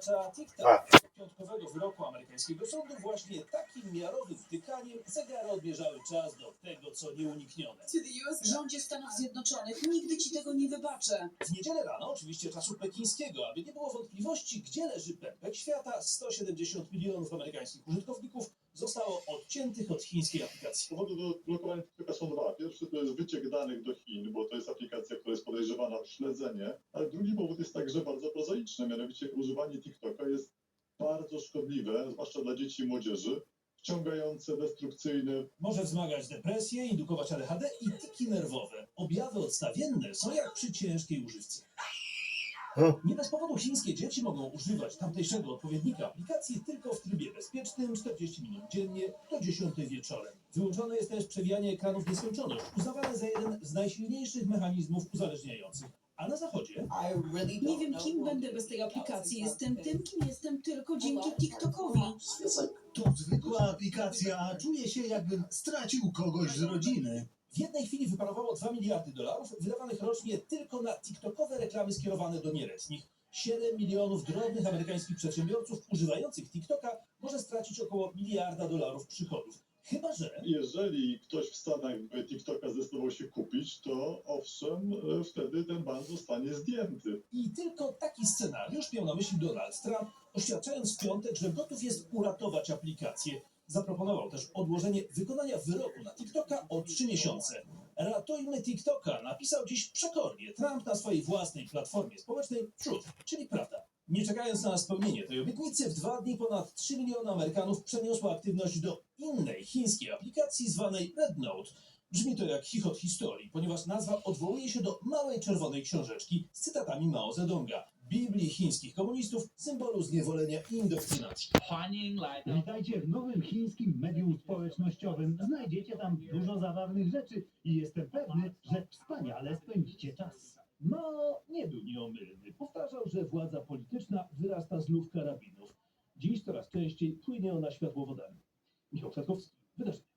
używacza TikTok. Piątkowego wyroku amerykańskiego sądu właśnie takim miarowym tykaniem zegary odmierzały czas do tego, co nieuniknione. Rządzie Stanów Zjednoczonych nigdy ci tego nie wybaczę. W niedzielę rano, oczywiście czasu pekińskiego, aby nie było wątpliwości, gdzie leży pępek świata, 170 milionów amerykańskich użytkowników zostało odciętych od chińskiej aplikacji. Powody do blokowania TikToka są dwa. Pierwszy to jest wyciek danych do Chin, bo to jest aplikacja, która jest podejrzewana o śledzenie. Ale drugi powód jest także bardzo prozaiczny, mianowicie używanie TikToka jest bardzo szkodliwe, zwłaszcza dla dzieci i młodzieży, wciągające, destrukcyjne, Może wzmagać depresję, indukować ADHD i tyki nerwowe. Objawy odstawienne są jak przy ciężkiej używce. Nie bez powodu chińskie dzieci mogą używać tamtejszego odpowiednika aplikacji tylko w trybie bezpiecznym 40 minut dziennie do 10 wieczorem. Wyłączone jest też przewijanie ekranów nieskończoność, uznawane za jeden z najsilniejszych mechanizmów uzależniających. A na zachodzie Nie wiem, kim będę bez tej aplikacji. Jestem tym, kim jestem tylko dzięki TikTokowi. To zwykła aplikacja, a czuję się jakbym stracił kogoś z rodziny. W jednej chwili wyparowało 2 miliardy dolarów wydawanych rocznie tylko na TikTokowe reklamy skierowane do nieletnich. 7 milionów drobnych amerykańskich przedsiębiorców używających TikToka może stracić około miliarda dolarów przychodów. Chyba, że Jeżeli ktoś w Stanach by TikToka zdecydował się kupić, to owszem, e, wtedy ten ban zostanie zdjęty. I tylko taki scenariusz miał na myśli Donald Trump, oświadczając w piątek, że gotów jest uratować aplikację. Zaproponował też odłożenie wykonania wyroku na TikToka o trzy miesiące. Ratujmy TikToka, napisał dziś przekornie Trump na swojej własnej platformie społecznej Truth, czyli prawda. Nie czekając na spełnienie tej obietnicy, w dwa dni ponad 3 miliony Amerykanów przeniosło aktywność do innej chińskiej aplikacji zwanej Red Note. Brzmi to jak chichot historii, ponieważ nazwa odwołuje się do małej czerwonej książeczki z cytatami Mao Zedonga, Biblii chińskich komunistów, symbolu zniewolenia i indoktrynacji. Witajcie w nowym chińskim medium społecznościowym. Znajdziecie tam dużo zabawnych rzeczy i jestem pewny, że wspaniale spędzicie czas. Mao nie był nieomylny. Powtarzał, że władza polityczna wyrasta z luf karabinów. Dziś coraz częściej płynie ona światłowodami. Michał Kwiatkowski, wydarzenie.